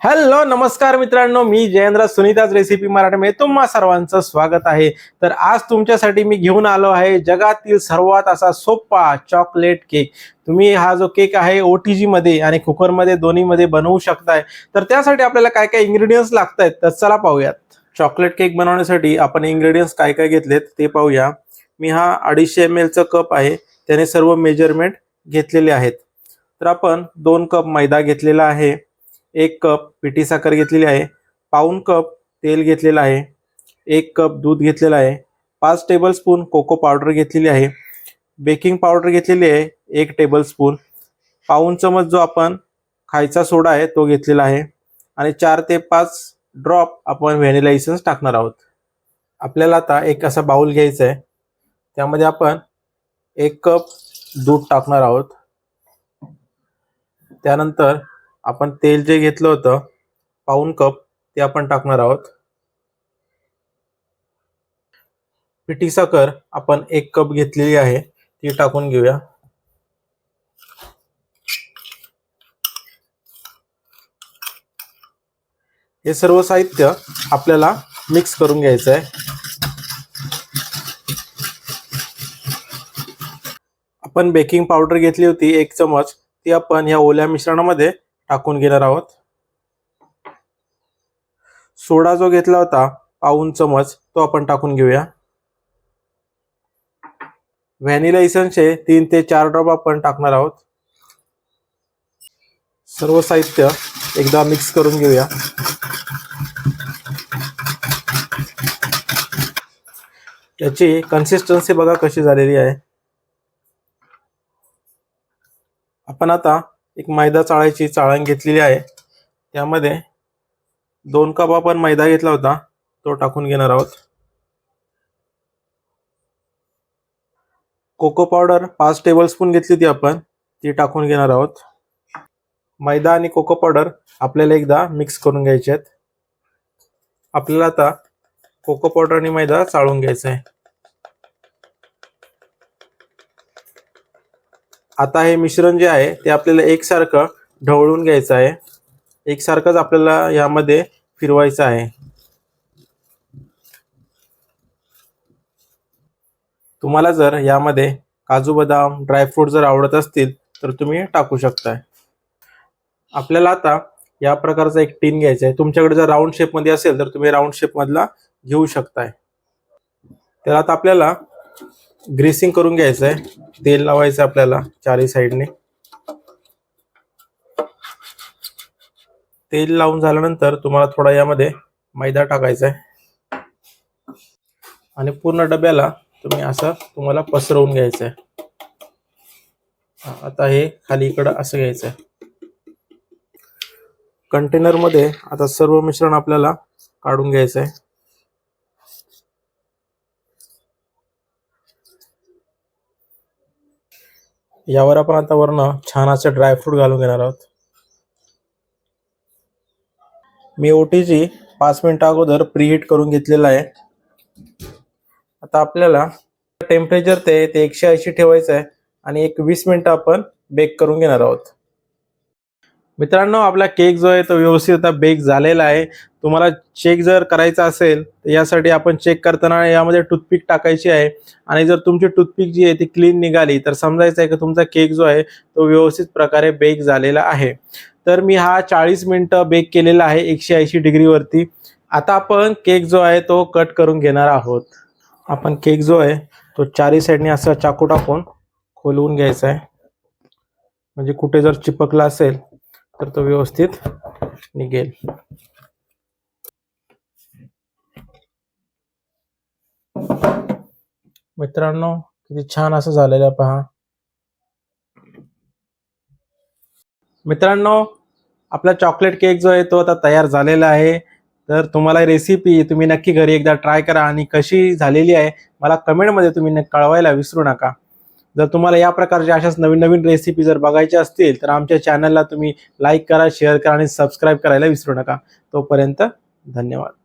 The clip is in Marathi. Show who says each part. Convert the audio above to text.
Speaker 1: हॅलो नमस्कार मित्रांनो मी जयेंद्र सुनीताच रेसिपी मराठीमध्ये तुम्हा सर्वांचं स्वागत आहे. तर आज तुमच्यासाठी मी घेऊन आलो आहे जगातील सर्वात असा सोपा चॉकलेट केक तुम्ही हा जो केक आहे ओ टी जीमध्ये आणि कुकरमध्ये दोन्हीमध्ये बनवू शकताय. तर त्यासाठी आपल्याला काय काय इन्ग्रेडियंट्स लागत आहेत तर चला पाहूयात. चॉकलेट केक बनवण्यासाठी आपण इन्ग्रेडियंट्स काय काय घेतलेत ते पाहूया. मी हा अडीचशे एम एलचा कप आहे त्याने सर्व मेजरमेंट घेतलेले आहेत. तर आपण दोन कप मैदा घेतलेला आहे. एक कप पिठी साखर घेतलेली आहे पाऊन कप तेल घेतलेलं आहे एक कप दूध घेतलेलं आहे पाच टेबलस्पून कोको पावडर घेतलेली आहे बेकिंग पावडर घेतलेली आहे एक टेबलस्पून पाऊन चमच जो आपण खायचा सोडा आहे तो घेतलेला आहे आणि चार ते पाच ड्रॉप आपण व्हॅनिला इसेन्स टाकणार आहोत. आपल्याला आता एक असा बाऊल घ्यायचा आहे त्यामध्ये आपण एक कप दूध टाकणार आहोत. त्यानंतर आपण तेल जे घेतलं होतं पाऊन कप ते आपण टाकणार आहोत. पिठी साखर आपण एक कप घेतलेली आहे ती टाकून घेऊया. हे सर्व साहित्य आपल्याला मिक्स करून घ्यायचं आहे. आपण बेकिंग पावडर घेतली होती एक चमच ती आपण या ओल्या मिश्रणामध्ये टाकून घेणार आहोत. सोडा जो घेतला होता पाऊन चमच तो आपण टाकून घेऊया. व्हॅनिला इसनचे तीन ते चार ड्रॉप आपण टाकणार आहोत. सर्व साहित्य एकदा मिक्स करून घेऊया. याची कन्सिस्टन्सी बघा कशी झालेली आहे. आपण आता एक मैदा चाळायची चाळण घेतलेली आहे. त्यामध्ये दोन कप आपण मैदा घेतला होता. तो टाकून घेणार आहोत. कोको पावडर पाच टेबलस्पून घेतली होती आपण. ती टाकून घेणार आहोत. मैदा आणि कोको पावडर आपल्याला एकदा मिक्स करून घ्यायचे आहेत. आपल्याला आता कोको पावडर आणि मैदा चाळून घ्यायचा आहे. आता हे मिश्रण जे आहे ते आपल्याला एकसारखं ढवळून घ्यायचं आहे. एकसारखंच आपल्याला यामध्ये फिरवायचं आहे. तुम्हाला जर यामध्ये काजू बदाम ड्रायफ्रूट जर आवडत असतील तर तुम्ही टाकू शकताय. आपल्याला आता या प्रकारचा एक टीन घ्यायचा आहे. तुमच्याकडे जर राऊंड शेपमध्ये असेल तर तुम्ही राऊंड शेपमधला घेऊ शकताय. त्याला आता आपल्याला ग्रेसिंग करून घ्यायचं आहे. तेल लावायचं आपल्याला चारही साईडने. तेल लावून झाल्यानंतर तुम्हाला थोडा यामध्ये मैदा टाकायचा आहे. आणि पूर्ण डब्याला तुम्ही असं तुम्हाला पसरवून घ्यायचं आहे. आता हे खाली इकडं असं घ्यायचं आहे. कंटेनरमध्ये आता सर्व मिश्रण आपल्याला काढून घ्यायचं आहे. यावर आपण आता वरनं छान असे ड्रायफ्रूट घालून घेणार आहोत. मी ओटीजी पाच मिनिट अगोदर प्रीहीट करून घेतलेला आहे. आता आपल्याला टेम्परेचर ते ते एकशे ऐंशी ठेवायचं आहे आणि एक वीस मिनिटं आपण बेक करून घेणार आहोत. मित्रांनो आपला केक जो आहे तो व्यवस्थित आता बेक झालेला आहे. तुम्हाला चेक जर करायचा असेल तर यासाठी आपण चेक करताना यामध्ये टूथपिक टाकायची आहे. आणि जर तुमची टूथपिक जी आहे ती क्लीन निघाली तर समजायचं आहे की तुमचा केक जो आहे तो व्यवस्थित प्रकारे बेक झालेला आहे. तर मी हा चाळीस मिनटं बेक केलेला आहे एकशे ऐंशी डिग्रीवरती आता आपण केक जो आहे तो कट करून घेणार आहोत. आपण केक जो आहे तो चारही साईडने असा चाकू टाकून खोलवून घ्यायचा आहे. म्हणजे कुठे जर चिपकला असेल तर तो व्यवस्थित निघेल. मित्रांनो किती छान असं झालेलं आहे पहा. मित्रांनो आपला चॉकलेट केक जो आहे तो आता तयार झालेला आहे. तर तुम्हाला रेसिपी तुम्ही नक्की घरी एकदा ट्राय करा आणि कशी झालेली आहे मला कमेंटमध्ये तुम्ही कळवायला विसरू नका. जर तुम्हाला या प्रकारच्या अशाच नवीन नवीन रेसिपी जर बघायच्या असतील तर आमच्या चॅनलला तुम्ही लाईक करा शेअर करा आणि सबस्क्राईब करायला विसरू नका. तोपर्यंत धन्यवाद.